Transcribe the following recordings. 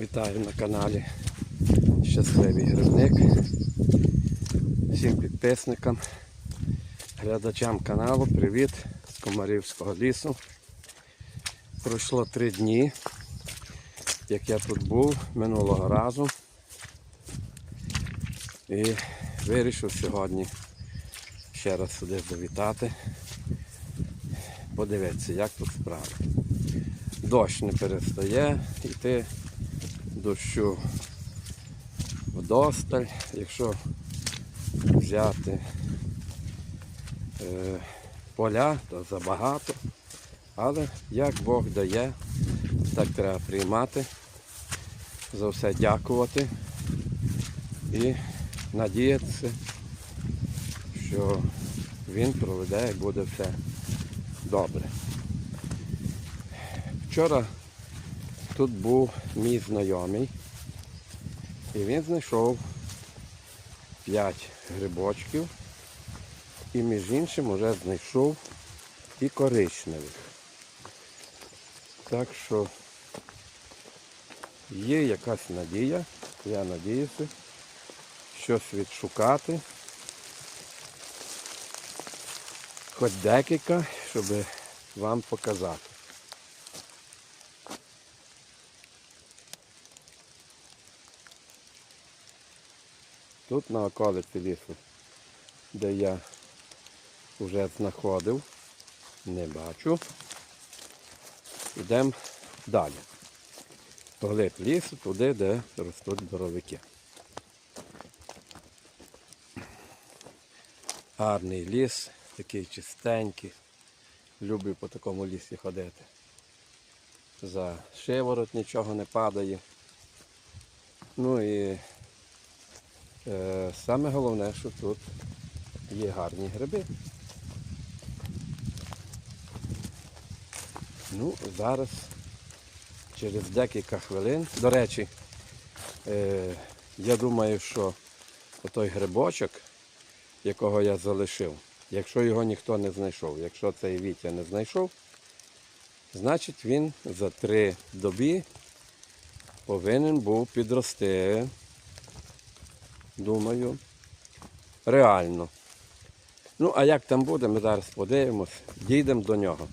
Вітаю на каналі Щасливий Грибник. Всім підписникам, глядачам каналу привіт з Комарівського лісу. Пройшло три дні, як я тут був минулого разу. І вирішив сьогодні ще раз сюди завітати. Подивитися, як тут справи. Дощ не перестає йти дощу вдосталь, якщо взяти е, поля, то забагато. Але як Бог дає, так треба приймати, за все дякувати і надіятися, що він проведе і буде все добре. Вчора Тут був мій знайомий. І він знайшов 5 грибочків. І між іншим вже знайшов і коричневих. Так що є якась надія, я надіюся, щось відшукати. Хоч декілька, щоб вам показати. Тут на околиці лісу, де я вже знаходив, не бачу. Йдемо далі. Поглиб лісу, туди, де ростуть боровики. Гарний ліс, такий чистенький. Люблю по такому лісі ходити. За шиворот нічого не падає. Ну і Саме головне, що тут є гарні гриби. Ну, зараз через декілька хвилин, до речі, е, я думаю, що той грибочок, якого я залишив, якщо його ніхто не знайшов, якщо цей Вітя не знайшов, значить він за три доби повинен був підрости думаю, реально. Ну, а як там буде, ми зараз подивимось, дійдемо до нього.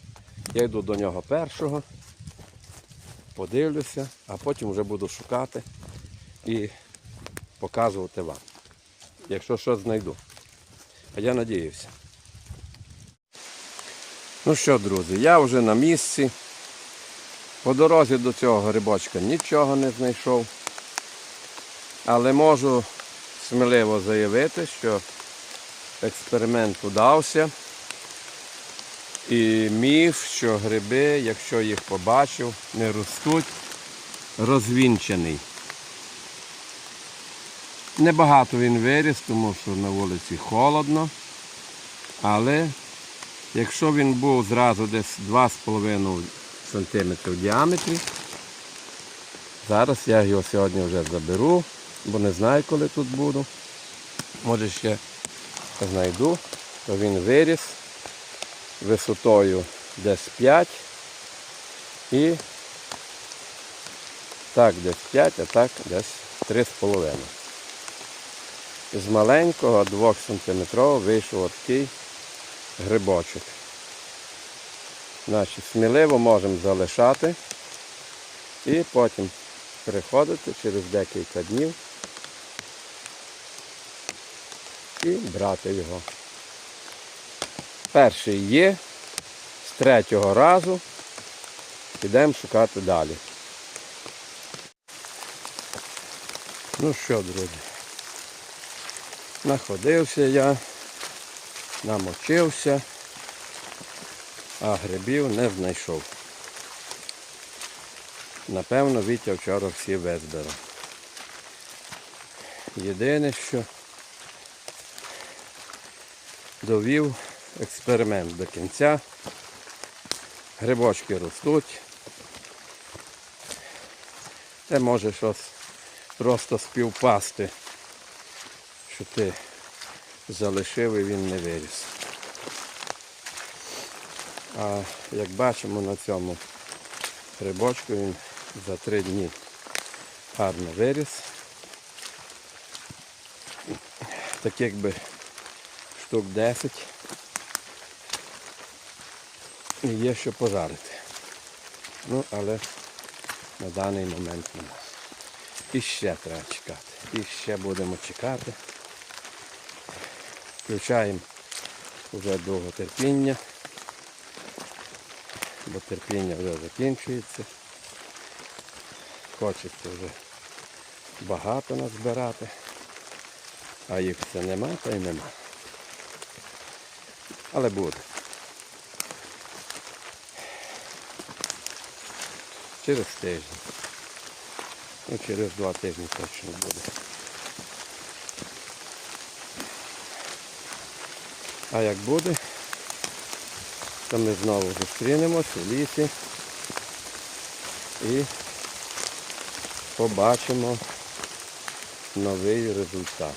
Я йду до нього першого, подивлюся, а потім вже буду шукати і показувати вам. Якщо щось знайду. А я надіюся. Ну що, друзі, я вже на місці. По дорозі до цього грибочка нічого не знайшов. Але можу сміливо заявити, що експеримент удався. І міф, що гриби, якщо їх побачив, не ростуть, розвінчений. Небагато він виріс, тому що на вулиці холодно. Але якщо він був зразу десь 2,5 см в діаметрі, зараз я його сьогодні вже заберу бо не знаю, коли тут буду. Може ще знайду, то він виріс висотою десь 5 і так десь 5, а так десь 3,5. З маленького 2 см вийшов такий грибочок. Значить, сміливо можемо залишати і потім приходити через декілька днів і брати його. Перший є, з третього разу підемо шукати далі. Ну що, друзі, находився я, намочився, а грибів не знайшов. Напевно, Вітя вчора всі визбирав. Єдине, що довів експеримент до кінця. Грибочки ростуть. Це може щось просто співпасти, що ти залишив і він не виріс. А як бачимо на цьому грибочку він за три дні гарно виріс. Таких би штук 10. І є що пожарити. Ну, але на даний момент немає. І ще треба чекати. І ще будемо чекати. Включаємо вже довго терпіння, бо терпіння вже закінчується. Хочеться вже багато назбирати, а їх все нема, то й нема. Але буде. Через тиждень. Ну, через два тижні точно буде. А як буде, то ми знову зустрінемось у лісі і побачимо новий результат.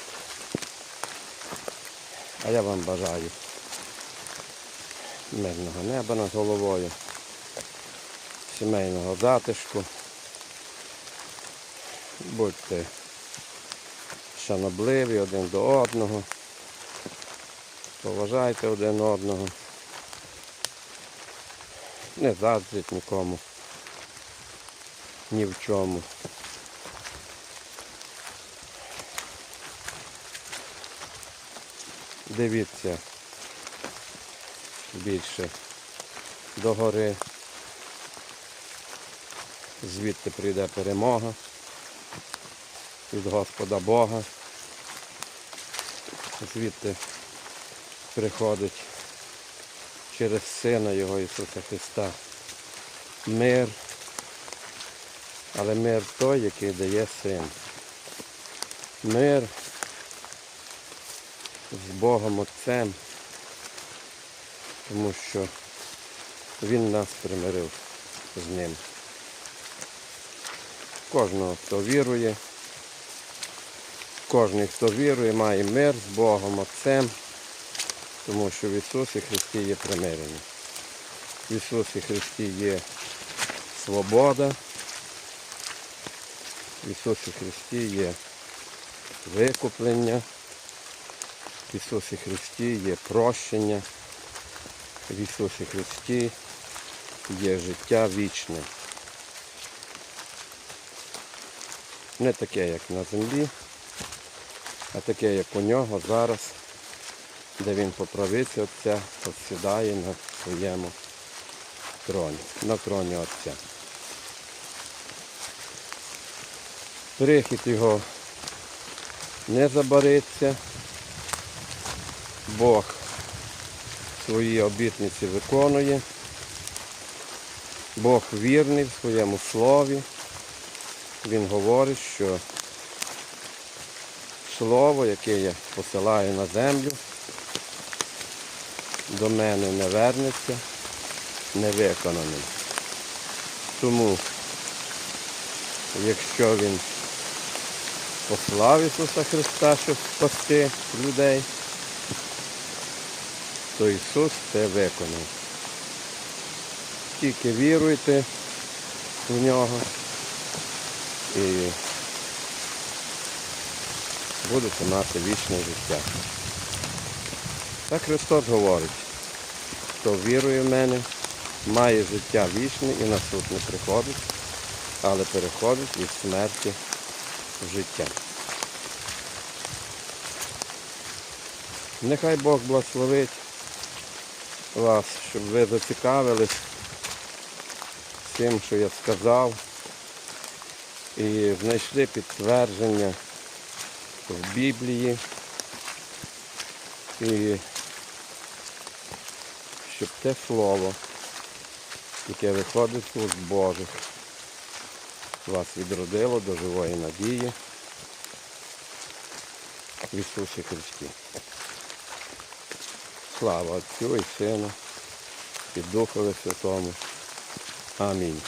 А я вам бажаю мирного неба над головою, сімейного затишку. Будьте шанобливі один до одного. Поважайте один одного. Не заздріть нікому. Ні в чому. Дивіться більше до гори. Звідти прийде перемога від Господа Бога. Звідти приходить через Сина Його Ісуса Христа мир, але мир той, який дає син. Мир з Богом Отцем, тому що Він нас примирив з ним. Кожного, хто вірує, кожен, хто вірує, має мир з Богом Отцем, тому що в Ісусі Христі є примирення. В Ісусі Христі є свобода. В Ісусі Христі є викуплення. В Ісусі Христі є прощення. В Ісусі Христі є життя вічне. Не таке, як на землі, а таке, як у нього зараз, де він по Отця посідає на своєму троні, на троні Отця. Прихід його не забариться. Бог свої обітниці виконує. Бог вірний в своєму слові. Він говорить, що слово, яке я посилаю на землю, до мене не вернеться невиконаним. Тому, якщо він послав Ісуса Христа, щоб спасти людей, то Ісус це виконав. Тільки віруйте в нього і будете мати вічне життя. Так Христос говорить, хто вірує в мене, має життя вічне і на суд не приходить, але переходить від смерті в життя. Нехай Бог благословить вас, щоб ви зацікавились тим, що я сказав, і знайшли підтвердження в Біблії, і щоб те слово, яке виходить з уст Божих, вас відродило до живої надії в Ісусі Христі. Слава Отцю і Сину і Духові Святому. Амінь.